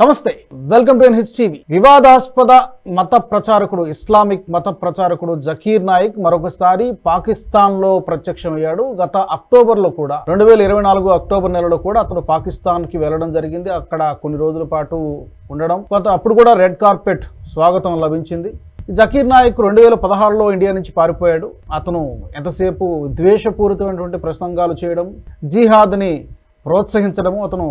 నమస్తే. Welcome to NH TV వివాదాస్పద మత ప్రచారకుడు ఇస్లామిక్ మత ప్రచారకుడు జకీర్ నాయక్ మరొకసారి పాకిస్తాన్లో ప్రత్యక్షమయ్యాడు. గత అక్టోబర్లో కూడా రెండు వేల ఇరవై నాలుగు అక్టోబర్ నెలలో కూడా అతను పాకిస్తాన్కి వెళ్ళడం జరిగింది. అక్కడ కొన్ని రోజుల పాటు ఉండడం. కొంత అప్పుడు కూడా రెడ్ కార్పెట్ స్వాగతం లభించింది. జకీర్ నాయక్ రెండు వేల పదహారులో ఇండియా నుంచి పారిపోయాడు. అతను ఎంతసేపు ద్వేషపూరితమైనటువంటి ప్రసంగాలు చేయడం జిహాద్ని ప్రోత్సహించడము అతను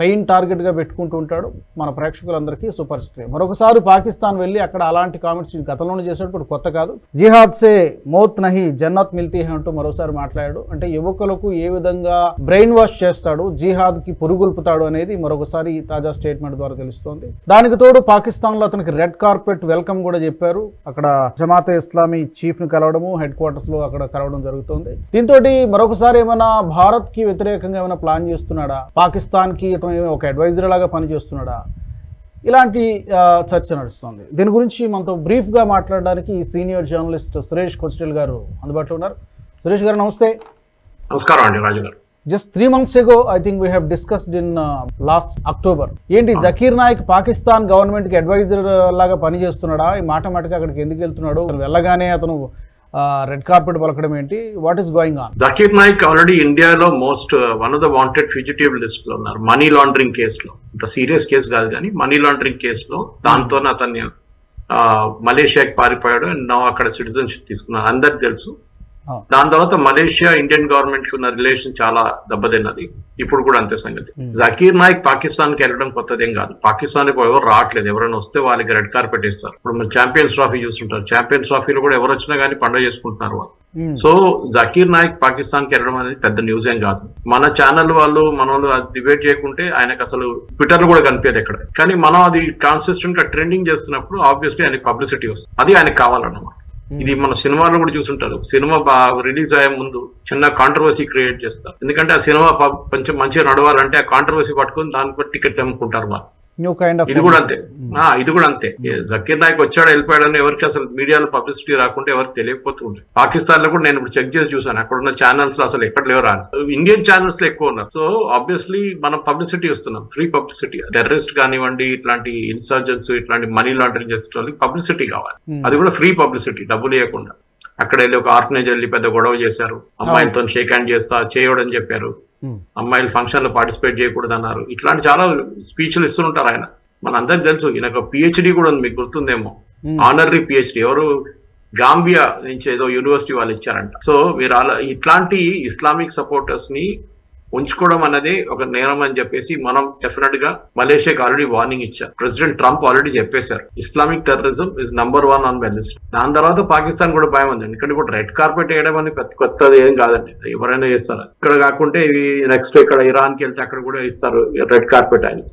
మెయిన్ టార్గెట్గా పెట్టుకుంటూ ఉంటాడు మన ప్రేక్షకులందరికీ సూపర్ స్టార్. మరొకసారి పాకిస్తాన్ వెళ్ళి అక్కడ అలాంటి కామెంట్స్ గతంలోనే చేశాడు ఇప్పుడు కొత్త కాదు. జిహాద్ సే మోత్ నహి జన్నత్ మిల్తీ అంటూ మరోసారి మాట్లాడాడు. అంటే యువకులకు ఏ విధంగా బ్రెయిన్ వాష్ చేస్తాడు జిహాద్కి పురుగుల్పుతాడు అనేది మరొకసారి తాజా స్టేట్మెంట్ ద్వారా తెలుస్తోంది. దానికి తోడు పాకిస్తాన్లో అతనికి రెడ్ కార్పెట్ వెల్కమ్ కూడా చెప్పారు. అక్కడ జమాతే ఇస్లామీ చీఫ్ను కలవడము హెడ్ క్వార్టర్స్లో అక్కడ కలవడం జరుగుతుంది. దీంతో మరొకసారి ఏమైనా భారత్కి వ్యతిరేకంగా ఏమైనా ప్లాన్ చేస్తున్నాడా? పాకిస్తాన్కి ఏమైనా ఒక అడ్వైజర్ లాగా పనిచేస్తున్నాడా? ఇలాంటి చర్చ నడుస్తుంది. దీని గురించి మనతో బ్రీఫ్గా మాట్లాడడానికి సీనియర్ జర్నలిస్ట్ సురేష్ కొచ్చిటల్ గారు అందుబాటులో ఉన్నారు. సురేష్ గారు నమస్తే. నమస్కారం అండి Raju garu. Just three months ago I think we have discussed in last October ఏంటి జకీర్ నాయక్ పాకిస్తాన్ గవర్నమెంట్కి అడ్వైజర్ లాగా పనిచేస్తున్నాడా? ఈ మాట మాటకి అక్కడికి ఎందుకు వెళ్తున్నాడు? వెళ్ళగానే అతను రెడ్ కార్పెట్ పలకడం ఏంటి? What is going on Zakir Naik already ఇండియాలో most one of the wanted fugitive లిస్ట్లో ఉన్నారు. మనీ లాండరింగ్ కేసులో. ఇంత సీరియస్ కేసు కాదు కానీ మనీ లాండరింగ్ కేసులో దాంతో అతన్ని మలేషియాకి పారిపోయాడు. అండ్ నా అక్కడ సిటిజన్షిప్ తీసుకున్నాను అందరికి తెలుసు. దాని తర్వాత మలేషియా ఇండియన్ గవర్నమెంట్కి ఉన్న రిలేషన్ చాలా దెబ్బతిన్నది. ఇప్పుడు కూడా అంతే సంగతి. జకీర్ నాయక్ పాకిస్తాన్కి వెళ్ళడం కొత్తదేం కాదు. పాకిస్తాన్కి ఎవరు రావట్లేదు. ఎవరైనా వస్తే వాళ్ళకి రెడ్ కార్పెట్ ఇస్తారు ఇప్పుడు మీరు ఛాంపియన్స్ ట్రాఫీ చూస్తుంటారు. ఛాంపియన్స్ ట్రాఫీలో కూడా ఎవరు వచ్చినా కానీ పండుగ చేసుకుంటున్నారు వాళ్ళు. సో జకీర్ నాయక్ పాకిస్తాన్కి వెళ్ళడం అనేది పెద్ద న్యూస్ ఏం కాదు. మన ఛానల్ వాళ్ళు మన వాళ్ళు అది డిబేట్ చేయకుంటే ఆయనకు అసలు ట్విట్టర్ కూడా కనిపించదు ఎక్కడ. కానీ మనం అది కాన్సిస్టెంట్గా ట్రెండింగ్ చేస్తున్నప్పుడు ఆబ్వియస్లీ ఆయనకి పబ్లిసిటీ వస్తుంది. అది ఆయనకు కావాలన్నమాట. Hmm. ఇది మన సినిమాలో కూడా చూసుంటారు. సినిమా రిలీజ్ అయ్యే ముందు చిన్న కాంట్రవర్సీ క్రియేట్ చేస్తారు. ఎందుకంటే ఆ సినిమా కొంచెం మంచిగా నడవాలంటే ఆ కాంట్రవర్సీ పట్టుకుని దాని బట్టి టికెట్ అమ్ముకుంటారు వాళ్ళు. న్యూ కైండ్ ఆఫ్ ఇది కూడా అంతే. ఆ, ఇది కూడా అంతే. జకీర్ నాయక్ వచ్చాడు వెళ్ళిపోయాడని ఎవరికి అసలు మీడియాలో పబ్లిసిటీ రాకుంటే ఎవరికి తెలియకపోతూ ఉంటుంది పాకిస్తాన్లో కూడా నేను ఇప్పుడు చెక్ చేసి చూసాను అక్కడ ఉన్న ఛానల్స్లో అసలు ఎక్కడ లేవరా ఇండియన్ ఛానల్స్లో ఎక్కువ ఉన్నారు. సో ఆబ్వియస్లీ మనం పబ్లిసిటీ ఇస్తున్నాం. ఫ్రీ పబ్లిసిటీ టెర్రరిస్ట్ కానివ్వండి ఇట్లాంటి ఇన్సర్జెన్స్ ఇట్లాంటి మనీ లాండరింగ్ చేసే వాళ్ళకి పబ్లిసిటీ కావాలి. Hmm. అది కూడా ఫ్రీ పబ్లిసిటీ డబ్బులు ఇవ్వకుండా. అక్కడ వెళ్ళి ఒక ఆర్గనైజర్ వెళ్ళి పెద్ద గొడవ చేశారు. అమ్మాయిలతో షేక్ హ్యాండ్ చేస్తా చేయడని చెప్పారు. అమ్మాయిలు ఫంక్షన్లో పార్టిసిపేట్ చేయకూడదు అన్నారు ఇట్లాంటి చాలా స్పీచ్లు ఇస్తుంటారు ఆయన. మన అందరికి తెలుసు ఈయనకు పిహెచ్డి కూడా ఉంది మీకు గుర్తుందేమో. ఆనరీ పిహెచ్డి ఎవరు? గాంబియా నుంచి ఏదో యూనివర్సిటీ వాళ్ళు ఇచ్చారంట. సో మీరు అలా ఇట్లాంటి ఇస్లామిక్ సపోర్టర్స్ని ఉంచుకోవడం అనేది ఒక నేరం అని చెప్పేసి మనం డెఫినెట్గా మలేషియాకి ఆల్రెడీ వార్నింగ్ ఇచ్చారు. ప్రెసిడెంట్ ట్రంప్ ఆల్రెడీ చెప్పేశారు. Islamic terrorism is number one on my list దాని తర్వాత పాకిస్తాన్ కూడా భయం ఉంది. ఎందుకంటే ఇప్పుడు రెడ్ కార్పెట్ వేయడం అనేది పెద్ద కొత్తది ఏం కాదండి. ఎవరైనా చేస్తారు? ఇక్కడ కాకుంటే ఇవి నెక్స్ట్ ఇక్కడ ఇరాన్కి వెళ్తే అక్కడ కూడా ఇస్తారు రెడ్ కార్పెట్ అని.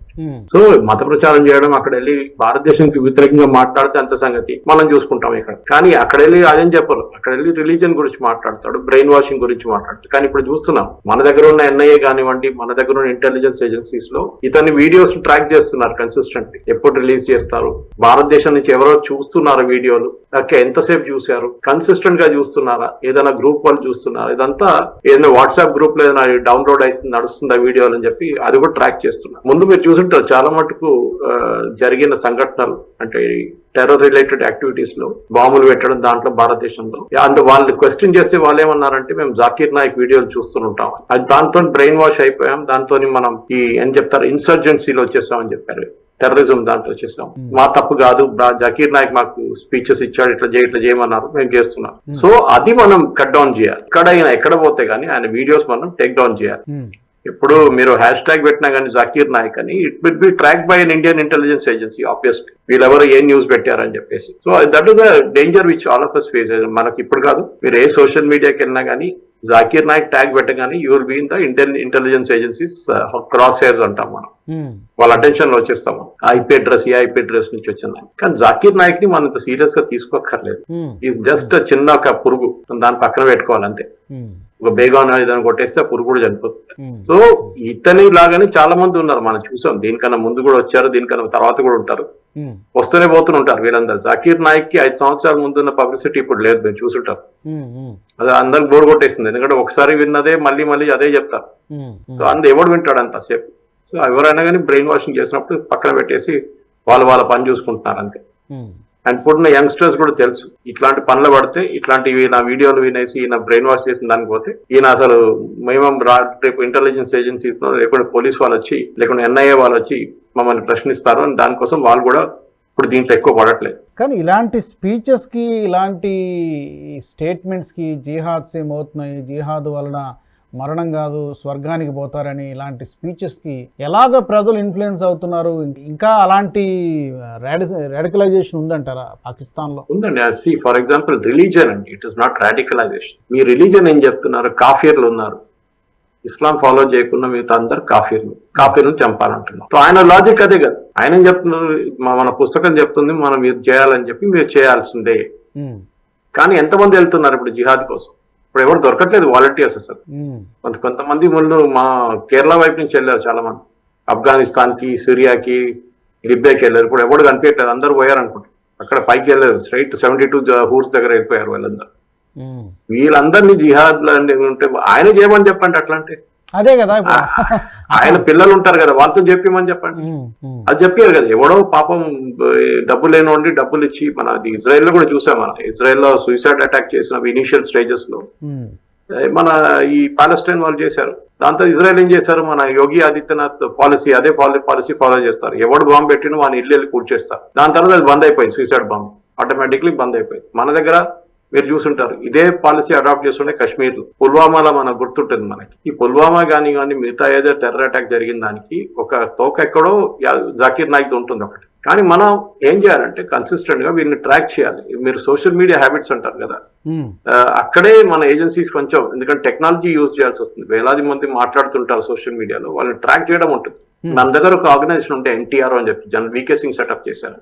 సో మత ప్రచారం చేయడం అక్కడ వెళ్ళి భారతదేశానికి వ్యతిరేకంగా మాట్లాడితే అంత సంగతి మనం చూసుకుంటాం ఇక్కడ. కానీ అక్కడ వెళ్ళి అదేం చెప్పరు. అక్కడ వెళ్ళి రిలీజన్ గురించి మాట్లాడతాడు బ్రెయిన్ వాషింగ్ గురించి మాట్లాడతాడు. కానీ ఇప్పుడు చూస్తున్నాం మన దగ్గర ఉన్న ఎన్ఐఏ కానివ్వండి మన దగ్గర ఉన్న ఇంటెలిజెన్స్ ఏజెన్సీస్లో ఇతని వీడియోస్ ట్రాక్ చేస్తున్నారు కన్సిస్టెంట్ ఎప్పుడు రిలీజ్ చేస్తారు? భారతదేశం నుంచి ఎవరో చూస్తున్నారు వీడియోలు ఓకే ఎంతసేపు చూశారు? కన్సిస్టెంట్గా చూస్తున్నారా? ఏదైనా గ్రూప్ వాళ్ళు చూస్తున్నారా? ఇదంతా ఏదైనా వాట్సాప్ గ్రూప్లో ఏదైనా డౌన్లోడ్ అయితే నడుస్తుందా వీడియోలు అని చెప్పి అది కూడా ట్రాక్ చేస్తున్నారు. ముందు మీరు చూసుంటారు చాలా మటుకు జరిగిన సంఘటనలు అంటే టెర్రర్ రిలేటెడ్ యాక్టివిటీస్లో బాంబులు పెట్టడం దాంట్లో భారతదేశంలో. అండ్ వాళ్ళు క్వశ్చన్ చేస్తే వాళ్ళు ఏమన్నారంటే మేము జాకీర్ నాయక్ వీడియోలు చూస్తుంటాం. అది దాంతో బ్రెయిన్ వాష్ అయిపోయాం. దాంతో మనం ఈ ఏం చెప్తారు? ఇన్సర్జెన్సీలో వచ్చేస్తామని చెప్పారు. టెర్రరిజం దాంట్లో వచ్చేసాం. మా తప్పు కాదు. జకీర్ నాయక్ మాకు స్పీచెస్ ఇచ్చాడు. ఇట్లా చేయి ఇట్లా చేయమన్నారు. మేము చేస్తున్నాం. సో అది మనం కట్ డౌన్ చేయాలి. ఎక్కడైనా ఎక్కడ పోతే కానీ ఆయన వీడియోస్ మనం టేక్ డౌన్ చేయాలి. ఇప్పుడు మీరు హ్యాష్ ట్యాగ్ పెట్టినా కానీ జకీర్ నాయక్ అని it will be track by an Indian intelligence agency obviously వీళ్ళెవరు ఏ న్యూస్ పెట్టారని చెప్పేసి. So that is the danger which all of us face మనకి ఇప్పుడు కాదు. మీరు ఏ సోషల్ మీడియాకి వెళ్ళినా కానీ జాకీర్ నాయక్ ట్యాగ్ పెట్టగానే you will be in the Indian intelligence agencies cross hairs అంటాం మనం. వాళ్ళ అటెన్షన్లో వచ్చేస్తాము ఐపీ అడ్రస్ ఏ ఐపీ అడ్రస్ నుంచి వచ్చిందని కానీ జాకీర్ నాయక్ని మనం ఇంత సీరియస్గా తీసుకోక్కర్లేదు. ఇది జస్ట్ చిన్న ఒక పురుగు. దాని పక్కన పెట్టుకోవాలంతే. ఒక బేగాన్ ఏదైనా కొట్టేస్తే పురుగు కూడా చనిపోతుంది. సో ఇతని లాగానే చాలా మంది ఉన్నారు మనం చూసాం. దీనికన్నా ముందు కూడా వచ్చారు దీనికన్నా తర్వాత కూడా ఉంటారు. వస్తూనే పోతూనే ఉంటారు వీళ్ళందరూ. జాకీర్ నాయక్కి ఐదు సంవత్సరాల ముందు ఉన్న పబ్లిసిటీ ఇప్పుడు లేదు మీరు చూసుంటారు. అది అందరికి బోర్ కొట్టేస్తుంది ఎందుకంటే ఒకసారి విన్నదే మళ్ళీ మళ్ళీ అదే చెప్తారు సో అందు ఎవడు వింటాడు అంత సేపు? సో ఎవరైనా కానీ బ్రెయిన్ వాషింగ్ చేసినప్పుడు పక్కన పెట్టేసి వాళ్ళు వాళ్ళ పని చూసుకుంటున్నారు అంతే. అండ్ ఇప్పుడున్న యంగ్స్టర్స్ కూడా తెలుసు. ఇట్లాంటి పనులు పడితే ఇట్లాంటివి నా వీడియోలు వినేసి ఈయన బ్రెయిన్ వాష్ చేసిన దానికి పోతే ఈయన అసలు మేము రా- రేపు ఇంటెలిజెన్స్ ఏజెన్సీస్ లేకుంటే పోలీస్ వాళ్ళు వచ్చి లేకుంటే ఎన్ఐఏ వాళ్ళు వచ్చి మమ్మల్ని ప్రశ్నిస్తారు అని దానికోసం వాళ్ళు కూడా ఇప్పుడు దీంట్లో ఎక్కువ పడట్లేదు. కానీ ఇలాంటి స్పీచెస్కి ఇలాంటి స్టేట్మెంట్స్కి జిహాద్స్ ఏమవుతున్నాయి జిహాద్ వలన మరణం కాదు స్వర్గానికి పోతారని ఇలాంటి స్పీచెస్కి ఎలాగ ప్రజలు ఇన్ఫ్లుయెన్స్ అవుతున్నారు? ఇంకా అలాంటి రాడి రాడికలైజేషన్ ఉందంటారా పాకిస్తాన్లో? ఉందండి. సి ఫర్ ఎగ్జాంపుల్ రిలీజియన్ అండి. ఇట్ ఇస్ నాట్ రాడికలైజేషన్ మీ రిలీజియన్ ఏం చెప్తున్నారు? కాఫీర్లు ఉన్నారు. ఇస్లాం ఫాలో చేయకుండా మిగతా అందరు కాఫీర్లు కాఫీర్లు చంపాలంటున్నారు. సో ఆయన లాజిక్ అదే కదా. ఆయన చెప్తున్నారు? మన పుస్తకం చెప్తుంది మనం ఇది చేయాలని చెప్పి మీరు చేయాల్సిందే. కానీ ఎంతమంది వెళ్తున్నారు ఇప్పుడు జిహాద్ కోసం? ఇప్పుడు ఎవరు దొరకట్లేదు వాలంటీర్స్ అసలు. కొంత కొంతమంది ముందు మా కేరళ వైపు నుంచి వెళ్ళారు చాలా మంది ఆఫ్ఘనిస్తాన్కి సిరియాకి లిబియాకి వెళ్ళారు. ఇప్పుడు ఎవరు కనిపించట్లేదు అందరూ పోయారు అనుకుంటారు అక్కడ పైకి వెళ్ళారు. స్ట్రైట్ సెవెంటీ టూ హూర్స్ దగ్గర వెళ్ళిపోయారు వాళ్ళందరూ. వీళ్ళందరినీ జిహాద్ ఉంటే ఆయన చేయమని చెప్పండి అట్లా అంటే అదే కదా ఆయన పిల్లలు ఉంటారు కదా వాళ్ళతో చెప్పమని చెప్పండి. అది చెప్పారు కదా ఎవడో పాపం డబ్బు లేనివ్వండి డబ్బులు ఇచ్చి మన ఇజ్రాయెల్లో కూడా చూసాం మనం. ఇజ్రాయెల్లో సూసైడ్ అటాక్ చేసిన ఇనిషియల్ స్టేజెస్లో. మన ఈ పాలస్టైన్ వాళ్ళు చేశారు. దాంతో ఇజ్రాయెల్ ఏం చేశారు? మన యోగి ఆదిత్యనాథ్ పాలసీ అదే పాలసీ ఫాలో చేస్తారు. ఎవడు బాంబు పెట్టిన వాని ఇల్లు వెళ్ళి కూర్చేస్తారు దాని తర్వాత అది బంద్ అయిపోయింది సూసైడ్ బాంబ్ ఆటోమేటిక్లీ బంద్ అయిపోయింది. మన దగ్గర మీరు చూసుంటారు. ఇదే పాలసీ అడాప్ట్ చేస్తుండే కాశ్మీర్ పుల్వామాలో మనకు గుర్తుంటుంది మనకి. ఈ పుల్వామా కానీ కానీ మిగతా ఏదో టెర్రర్ అటాక్ జరిగిన దానికి ఒక తోక ఎక్కడో జాకీర్ నాయక్ ఉంటుంది ఒకటి. కానీ మనం ఏం చేయాలంటే కన్సిస్టెంట్గా వీళ్ళని ట్రాక్ చేయాలి. మీరు సోషల్ మీడియా హ్యాబిట్స్ అంటారు కదా. అక్కడే మన ఏజెన్సీస్ కొంచెం ఎందుకంటే టెక్నాలజీ యూజ్ చేయాల్సి వస్తుంది. వేలాది మంది మాట్లాడుతుంటారు సోషల్ మీడియాలో వాళ్ళని ట్రాక్ చేయడం ఉంటుంది. మన దగ్గర ఒక ఆర్గనైజేషన్ ఉంటే ఎన్టీఆర్ అని చెప్పి Gen V K Singh setup చేశారు.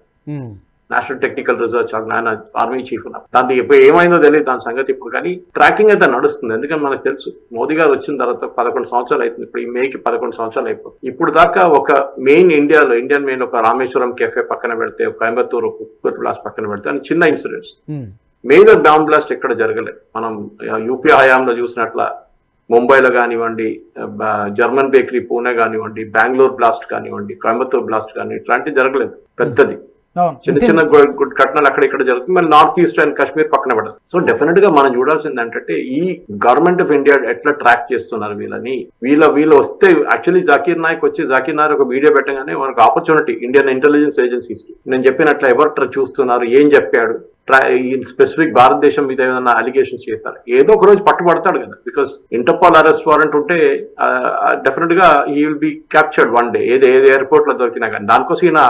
నేషనల్ టెక్నికల్ రీసెర్చ్ ఆయన ఆర్మీ చీఫ్ ఉన్నారు. దాంతో ఇప్పుడు ఏమైందో తెలియదు దాని సంగతి ఇప్పుడు కానీ ట్రాకింగ్ అయితే నడుస్తుంది. ఎందుకంటే మనకు తెలుసు? మోదీ గారు వచ్చిన తర్వాత పదకొండు సంవత్సరాలు అవుతుంది ఇప్పుడు ఈ మేకి పదకొండు సంవత్సరాలు అయిపోతుంది. ఇప్పుడు దాకా ఒక మెయిన్ ఇండియాలో ఇండియన్ మెయిన్ ఒక రామేశ్వరం కెఫే పక్కన పెడితే కోయంబత్తూరు కుక్కర్ బ్లాస్ట్ పక్కన పెడితే అని చిన్న ఇన్సిడెంట్స్ మేజర్ బాంబ్ బ్లాస్ట్ ఎక్కడ జరగలేదు. మనం యూపీ హయాంలో చూసినట్ల ముంబైలో కానివ్వండి జర్మన్ బేకరీ పూణే కానివ్వండి బెంగళూరు బ్లాస్ట్ కానివ్వండి కోయంబత్తూర్ బ్లాస్ట్ కానివ్వండి ఇట్లాంటివి జరగలేదు. పెద్దది. చిన్న చిన్న ఘటనలు అక్కడ ఇక్కడ జరుగుతుంది. మళ్ళీ నార్త్ ఈస్ట్ అండ్ కాశ్మీర్ పక్కన పడదు సో డెఫినెట్గా మనం చూడాల్సింది ఏంటంటే ఈ గవర్నమెంట్ ఆఫ్ ఇండియా ఎట్లా ట్రాక్ చేస్తున్నారు వీళ్ళని? వీళ్ళ వీళ్ళు వస్తే యాక్చువల్లీ జాకీర్ నాయక్ వచ్చి జాకీర్ నాయక్ ఒక వీడియో పెట్టగానే మనకు ఆపర్చునిటీ ఇండియన్ ఇంటెలిజెన్స్ ఏజెన్సీస్కి నేను చెప్పినట్లు ఎవరు చూస్తున్నారు ఏం చెప్పాడు? స్పెసిఫిక్ భారతదేశం మీద ఏదైనా అలిగేషన్స్ చేశారు? ఏదో ఒక రోజు పట్టుబడతాడు కదా. బికాస్ ఇంటర్పాల్ అరెస్ట్ వారెంట్ ఉంటే డెఫినెట్గా he will be captured one day. ఏది ఏది ఎయిర్పోర్ట్లో దొరికినా కానీ. దానికోసం ఈయన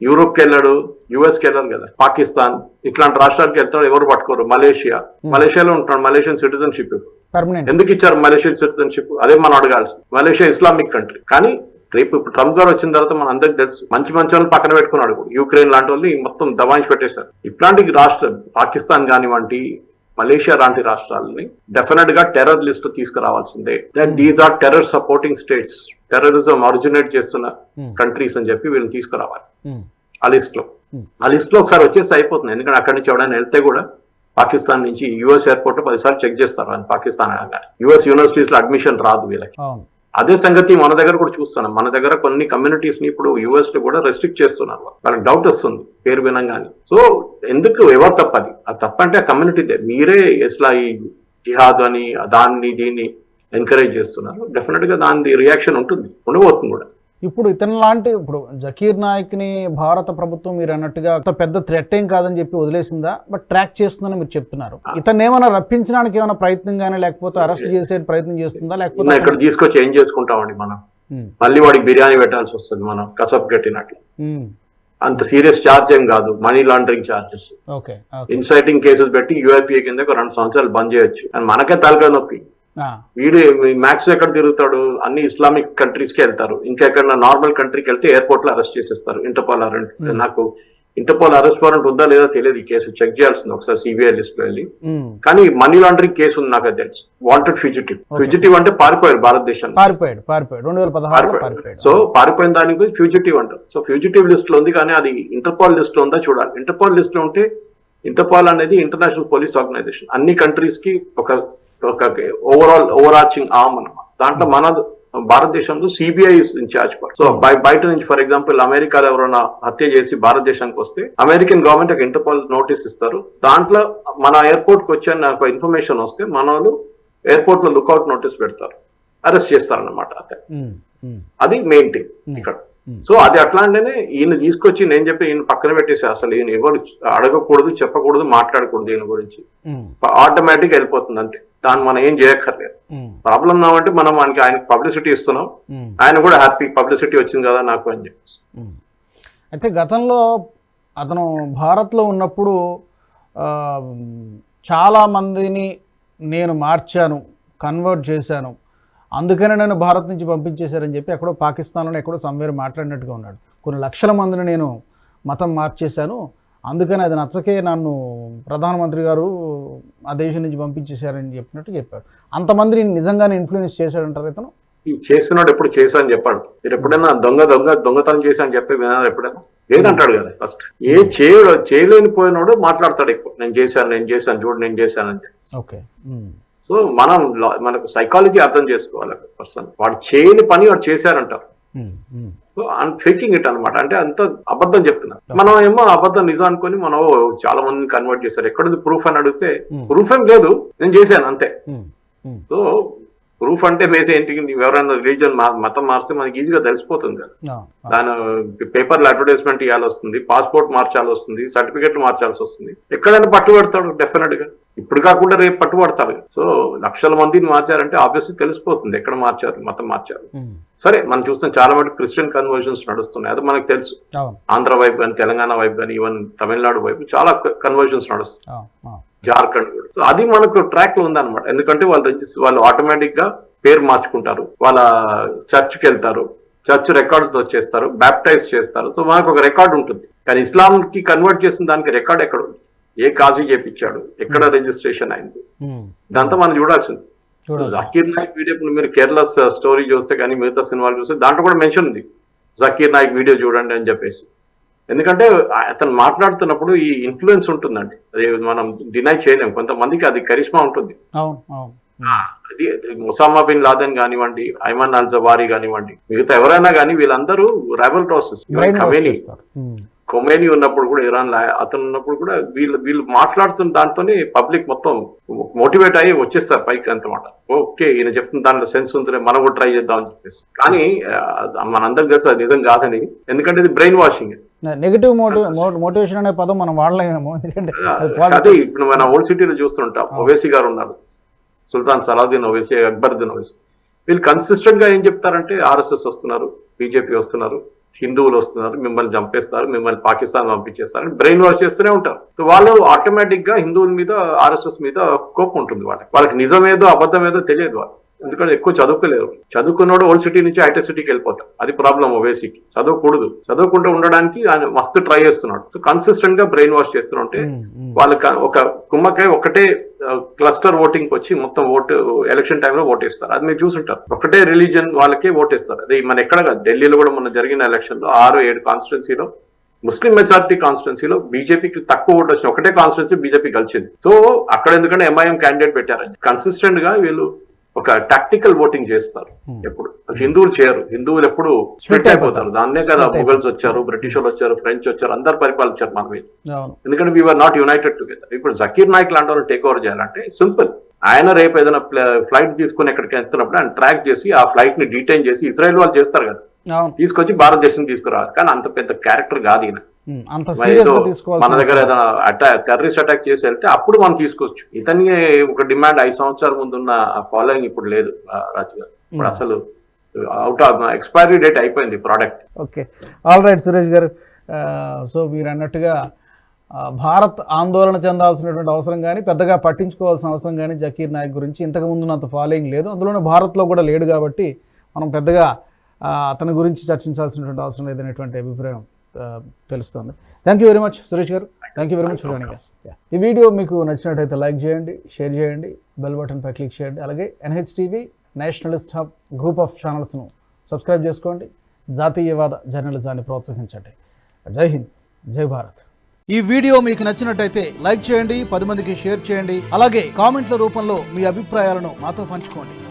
యూరోప్కి వెళ్ళాడు యుఎస్కి వెళ్ళాడు కదా పాకిస్తాన్ ఇట్లాంటి రాష్ట్రాలకు వెళ్తాడు ఎవరు పట్టుకోరు మలేషియా. మలేషియాలో ఉంటాడు మలేషియన్ సిటిజన్షిప్ ఎందుకు ఇచ్చారు మలేషియన్ సిటిజన్షిప్? అదే మనం అడగాల్సింది. Malaysia Islamic country. కానీ రేపు ఇప్పుడు ట్రంప్ గారు వచ్చిన తర్వాత మన అందరికి తెలుసు. మంచి మంచి వాళ్ళని పక్కన పెట్టుకున్నాడు ఇప్పుడు. యూక్రెయిన్ లాంటి వాళ్ళని మొత్తం దబాయించి పెట్టేశారు. ఇట్లాంటి రాష్ట్రం పాకిస్తాన్ కానివ్వండి మలేషియా లాంటి రాష్ట్రాలని డెఫినెట్గా terror list తీసుకురావాల్సిందే. These are terror supporting states terrorism originate చేస్తున్న Hmm. కంట్రీస్ అని చెప్పి వీళ్ళని తీసుకురావాలి. ఉమ్, ఆ లిస్ట్లో Hmm. ఆ లిస్ట్లో ఒకసారి వచ్చేస్తే అయిపోతుంది. ఎందుకంటే అక్కడి నుంచి ఎవడైనా వెళ్తే కూడా పాకిస్తాన్ నుంచి యుఎస్ ఎయిర్పోర్ట్లో పదిసార్లు చెక్ చేస్తారు అని పాకిస్తాన్ అనగానే. యుఎస్ యూనివర్సిటీస్లో అడ్మిషన్ రాదు వీళ్ళకి. అదే సంగతి మన దగ్గర కూడా చూస్తున్నాం. మన దగ్గర కొన్ని కమ్యూనిటీస్ని ఇప్పుడు యుఎస్లో కూడా రెస్ట్రిక్ట్ చేస్తున్నారు. వాళ్ళకి డౌట్ వస్తుంది పేరు వినంగానే. సో ఎందుకు? ఎవరు తప్పది? ఆ తప్పంటే ఆ కమ్యూనిటీదే. మీరే ఎట్లా ఈ జిహాద్ అని దాన్ని దీన్ని ఎంకరేజ్ చేస్తున్నారు. డెఫినెట్గా దాని రియాక్షన్ ఉంటుంది. ఉండబోతుంది కూడా. ఇప్పుడు ఇతను లాంటి ఇప్పుడు జకీర్ నాయక్ని భారత ప్రభుత్వం మీరు అన్నట్టుగా పెద్ద థ్రెట్ ఏం కాదని చెప్పి వదిలేసిందా? బట్ ట్రాక్ చేస్తుందని మీరు చెప్తున్నారు. ఇతను ఏమైనా రప్పించడానికి ఏమైనా ప్రయత్నం కానీ లేకపోతే అరెస్ట్ చేసే ప్రయత్నం చేస్తుందా? లేకపోతే ఇక్కడ తీసుకొచ్చి ఏం చేసుకుంటామండి మనం? మళ్ళీ వాడికి బిర్యానీ పెట్టాల్సి వస్తుంది మనం కసప్ కట్టినట్లు అంత సీరియస్ ఛార్జ్ ఏం కాదు money laundering charges inciting cases పెట్టి యూఐపీఏ కింద ఒక రెండు సంవత్సరాలు బంద్ చేయొచ్చు. అండ్ మనకే తలకాయ నొప్పి. వీడు మ్యాక్స్ ఎక్కడ తిరుగుతాడు? అన్ని ఇస్లామిక్ కంట్రీస్కి వెళ్తారు. ఇంకెక్కడ నార్మల్ కంట్రీకి వెళ్తే ఎయిర్పోర్ట్లో అరెస్ట్ చేసేస్తారు. ఇంటర్పోల్ అరెంట్ నాకు ఇంటర్పోల్ అరెస్ట్ వారెంట్ ఉందా లేదా తెలియదు ఈ కేసు. చెక్ చేయాల్సింది ఒకసారి సిబిఐ లిస్ట్లో వెళ్ళి. కానీ మనీ లాండరింగ్ కేసు ఉంది నాకు తెలుసు. వాంటెడ్ ఫ్యూజిటివ్ ఫ్యూజిటివ్ అంటే పారిపోయాడు పారిపోయాడు రెండు వేల పదహారులో పారిపోయాడు. సో పారిపోయిన దానికి ఫ్యూజిటివ్ అంటారు సో ఫ్యూజిటివ్ లిస్ట్లో ఉంది కానీ అది ఇంటర్పాల్ లిస్ట్లో ఉందా చూడాలి. ఇంటర్పాల్ లిస్ట్లో ఉంటే ఇంటర్పాల్ అనేది ఇంటర్నేషనల్ పోలీస్ ఆర్గనైజేషన్ అన్ని కంట్రీస్కి ఒక ఒక ఓవరాల్ ఓవర్ ఆర్చింగ్ ఆర్మ్ అన్నమాట. దాంట్లో మన భారతదేశంలో సిబిఐ ఇన్ఛార్జ్ సో బయ- బయట నుంచి ఫర్ ఎగ్జాంపుల్ అమెరికాలో ఎవరైనా హత్య చేసి భారతదేశానికి వస్తే అమెరికన్ గవర్నమెంట్ ఒక ఇంటర్పోల్ నోటీస్ ఇస్తారు. దాంట్లో మన ఎయిర్పోర్ట్కి వచ్చే నాకు ఇన్ఫర్మేషన్ వస్తే మన వాళ్ళు ఎయిర్పోర్ట్లో లుకౌట్ నోటీస్ పెడతారు. అరెస్ట్ చేస్తారన్నమాట అతను. ఉమ్, ఉమ్, అది మెయిన్ థింగ్ ఇక్కడ. Hmm. సో అది అట్లాంటినే ఈయన తీసుకొచ్చి నేను చెప్పి ఈయన పక్కన పెట్టేసి అసలు ఈయన ఎవరు అడగకూడదు చెప్పకూడదు మాట్లాడకూడదు ఈయన గురించి. ఆటోమేటిక్ వెళ్ళిపోతుంది అంతే. దాన్ని మనం ఏం చేయక్కర్లేదు. ప్రాబ్లం అంటే మనం మనకి ఆయనకి పబ్లిసిటీ ఇస్తున్నాం. ఆయన కూడా హ్యాపీ పబ్లిసిటీ వచ్చింది కదా నాకు అని చెప్పేసి. అయితే గతంలో అతను భారత్లో ఉన్నప్పుడు చాలా మందిని నేను మార్చాను కన్వర్ట్ చేశాను. అందుకనే నన్ను భారత్ నుంచి పంపించేశారని చెప్పి ఎక్కడో పాకిస్తాన్లో ఎక్కడో సంవేరు మాట్లాడినట్టుగా ఉన్నాడు. కొన్ని లక్షల మందిని నేను మతం మార్చేశాను. అందుకని అది నచ్చకే నన్ను ప్రధానమంత్రి గారు ఆ దేశం నుంచి పంపించేశారని చెప్పినట్టు చెప్పాడు అంతమందిని నిజంగానే ఇన్ఫ్లుయెన్స్ చేశాడంటారు ఇతను? చేస్తున్నాడు ఎప్పుడు చేశా అని చెప్పాడు. మీరు ఎప్పుడైనా దొంగ దొంగ దొంగతనం చేశా అని చెప్పి వినారు ఎప్పుడైనా? లేదంటాడు కదా ఫస్ట్ ఏ చేయ చేయలేని పోయినోడు మాట్లాడతాడు ఎక్కువ. నేను చేశాను నేను చేశాను చూడు నేను చేశాను అని చెప్పి. ఓకే. సో మనం మనకు సైకాలజీ అర్థం చేసుకోవాలి పర్సన్ వాడు చేయని పని వాడు చేశారంటారు. సో అండ్ ఫేకింగ్ ఇట్ అనమాట. అంటే అంత అబద్ధం చెప్తున్నారు మనం ఏమో అబద్ధం నిజం అనుకొని మనం చాలా మందిని కన్వర్ట్ చేశారు. ఎక్కడుంది ప్రూఫ్ అని అడిగితే Hmm. ప్రూఫ్ ఏం లేదు. నేను చేశాను అంతే. సో ప్రూఫ్ అంటే బేస్ ఏంటి? ఎవరైనా రిలీజన్ మతం మారిస్తే మనకి ఈజీగా తెలిసిపోతుంది కదా. దాని పేపర్లో అడ్వర్టైజ్మెంట్ ఇవ్వాలి వస్తుంది పాస్పోర్ట్ మార్చాల్సి వస్తుంది సర్టిఫికెట్లు మార్చాల్సి వస్తుంది. ఎక్కడైనా పట్టుబడతాడు డెఫినెట్గా. ఇప్పుడు కాకుండా రేపు పట్టుబడతాడు సో లక్షల మందిని మార్చారంటే ఆబ్వియస్లీ తెలిసిపోతుంది ఎక్కడ మార్చారు మతం మార్చారు. సరే మనం చూస్తాం చాలా మటుకు క్రిస్టియన్ కన్వర్జన్స్ నడుస్తున్నాయి. అది మనకు తెలుసు. ఆంధ్ర వైపు కానీ తెలంగాణ వైపు కానీ ఈవెన్ తమిళనాడు వైపు చాలా ఆ, ఆ. జార్ఖండ్ కూడా. సో అది మనకు ట్రాక్లో ఉందన్నమాట. ఎందుకంటే వాళ్ళు వాళ్ళు ఆటోమేటిక్గా పేరు మార్చుకుంటారు. వాళ్ళ చర్చ్కి వెళ్తారు. చర్చ్ రికార్డ్స్ వచ్చేస్తారు బ్యాప్టైజ్ చేస్తారు. సో మనకు ఒక రికార్డ్ ఉంటుంది. కానీ ఇస్లాం కి కన్వర్ట్ చేసిన దానికి రికార్డ్ ఎక్కడ ఉంది ఏ కాజీ చేపించాడు? ఎక్కడ రిజిస్ట్రేషన్ అయింది? ఉమ్. ఇదంతా మనం చూడాల్సింది. చూడాలి జకీర్ నాయక్ వీడియో ఇప్పుడు మీరు కేరళ స్టోరీ చూస్తే కానీ మిగతా సినిమాలు చూస్తే దాంట్లో కూడా మెన్షన్ ఉంది. జకీర్ నాయక్ వీడియో చూడండి అని చెప్పేసి. ఎందుకంటే అతను మాట్లాడుతున్నప్పుడు ఈ ఇన్ఫ్లుయెన్స్ ఉంటుందండి. అది మనం డినై చేయలేం. కొంతమందికి అది కరిష్మా ఉంటుంది. అది ముసామా బిన్ లాదెన్ కానివ్వండి ఐమన్ అల్ జవారీ కానివ్వండి మిగతా ఎవరైనా కానీ వీళ్ళందరూ రెబల్ ప్రాసెస్ బ్రెయిన్ కొమేని ఉన్నప్పుడు కూడా ఇరాన్ లా- అతను ఉన్నప్పుడు కూడా వీళ్ళు వీళ్ళు మాట్లాడుతున్న దాంతోనే పబ్లిక్ మొత్తం మోటివేట్ అయ్యి వచ్చేస్తారు పైకి అంతమాట ఓకే ఈయన చెప్తున్న దాంట్లో సెన్స్ ఉందిలే మనం కూడా ట్రై చేద్దాం అని చెప్పేసి. కానీ మనందరం తెలుసు అది నిజం కాదని. ఎందుకంటే ఇది brain washing negative motive motivation అనే పదం మనం ఎందుకంటే అది ఇప్పుడు మన ఓల్డ్ సిటీలో చూస్తుంటాం. ఓవేసీ గారు ఉన్నారు. సుల్తాన్ సలాదీన్ ఓవేసీ అక్బరుద్దీన్ ఓవేసీ వీళ్ళు కన్సిస్టెంట్గా ఏం చెప్తారంటే ఆర్ఎస్ఎస్ వస్తున్నారు బీజేపీ వస్తున్నారు. హిందువులు వస్తున్నారు మిమ్మల్ని చంపేస్తారు మిమ్మల్ని పాకిస్తాన్ పంపించేస్తారు బ్రెయిన్ వాష్ చేస్తూనే ఉంటారు. వాళ్ళు ఆటోమేటిక్గా హిందువుల మీద ఆర్ఎస్ఎస్ మీద కోపం ఉంటుంది వాళ్ళకి. వాళ్ళకి నిజమేదో అబద్ధం ఏదో తెలియదు వాళ్ళు ఎందుకంటే ఎక్కువ చదువుకోలేరు. చదువుకున్నోడు ఓల్డ్ సిటీ నుంచి హైటెక్ సిటీకి వెళ్ళిపోతాం. అది ప్రాబ్లం ఓవేసీకి చదవకూడదు. చదవకుండా ఉండడానికి ఆయన మస్తు ట్రై చేస్తున్నాడు. సో కన్సిస్టెంట్గా బ్రెయిన్ వాష్ చేస్తుంటే వాళ్ళకి ఒక కుమ్మకాయ ఒకటే క్లస్టర్ ఓటింగ్ వచ్చి మొత్తం ఓటు ఎలక్షన్ టైంలో ఓటేస్తారు. అది మీరు చూసుంటారు. ఒకటే రిలీజన్ వాళ్ళకే ఓటేస్తారు. అది మన ఎక్కడ కాదు. ఢిల్లీలో కూడా మన జరిగిన ఎలక్షన్లో ఆరు ఏడు కాన్స్టిట్యున్సీలో ముస్లిం మెజారిటీ కాన్స్టిట్యున్సీలో బీజేపీకి తక్కువ ఓటు వచ్చిన ఒకటే కాన్స్టిట్యున్సీ బీజేపీ గెలిచింది. సో అక్కడ ఎందుకంటే ఎంఐఎం క్యాండిడేట్ పెట్టారు. కన్సిస్టెంట్గా వీళ్ళు ఒక టాక్టికల్ ఓటింగ్ చేస్తారు. Hmm. ఎప్పుడు? హిందువులు చేయరు. హిందువులు ఎప్పుడు స్ప్లిట్ అయిపోతారు. దాన్నే కదా మొఘల్స్ వచ్చారు బ్రిటిష్ వాళ్ళు వచ్చారు ఫ్రెంచ్ వచ్చారు అందరు పరిపాలించారు మన మీద. ఎందుకంటే వీఆర్ నాట్ యునైటెడ్ టుగెదర్ ఇప్పుడు జకీర్ నాయక్ లాంటి వాళ్ళు టేక్ ఓవర్ చేయాలంటే సింపుల్ ఆయన రేపు ఏదైనా ఫ్లైట్ తీసుకుని ఎక్కడికి వెళ్తున్నప్పుడు ఆయన ట్రాక్ చేసి ఆ ఫ్లైట్ని డీటైన్ చేసి ఇజ్రాయెల్ వాళ్ళు చేస్తారు కదా. తీసుకొచ్చి భారతదేశం తీసుకురావాలి. కానీ అంత పెద్ద క్యారెక్టర్ కాదు ఈయన. అంత సీరియస్ మన దగ్గర ఏదైనా అటాక్ టెర్రరిస్ట్ అటాక్ చేసి వెళ్తే అప్పుడు మనం తీసుకోవచ్చు ఇతని ఒక డిమాండ్ ఐదు సంవత్సరాల ముందున్న ఫాలోయింగ్ ఇప్పుడు లేదు రాజు గారు. ఇప్పుడు అసలు అవుట్ ఆఫ్ ఎక్స్పైరీ డేట్ అయిపోయింది product. Okay. All right Suresh garu. So మీరు అన్నట్టుగా భారత్ ఆందోళన చెందాల్సినటువంటి అవసరం కానీ పెద్దగా పట్టించుకోవాల్సిన అవసరం కానీ జకీర్ నాయక్ గురించి ఇంతకు ముందున్నంత ఫాలోయింగ్ లేదు. అందులోనే భారత్లో కూడా లేడు కాబట్టి మనం పెద్దగా అతని గురించి చర్చించాల్సినటువంటి అవసరం లేదనేటువంటి అభిప్రాయం. తెలుస్తుంది. Thank you very much Suresh garu. Thank you very much. ఈ వీడియో మీకు నచ్చినట్టయితే లైక్ చేయండి షేర్ చేయండి బెల్ బటన్ పై క్లిక్ చేయండి. అలాగే NH TV nationalist hub group of ఛానల్స్ను subscribe చేసుకోండి. జాతీయవాద జర్నలిజాన్ని ప్రోత్సహించండి. జై హింద్ జై భారత్. ఈ వీడియో మీకు నచ్చినట్టయితే లైక్ చేయండి పది మందికి షేర్ చేయండి. అలాగే కామెంట్ల రూపంలో మీ అభిప్రాయాలను మాతో పంచుకోండి.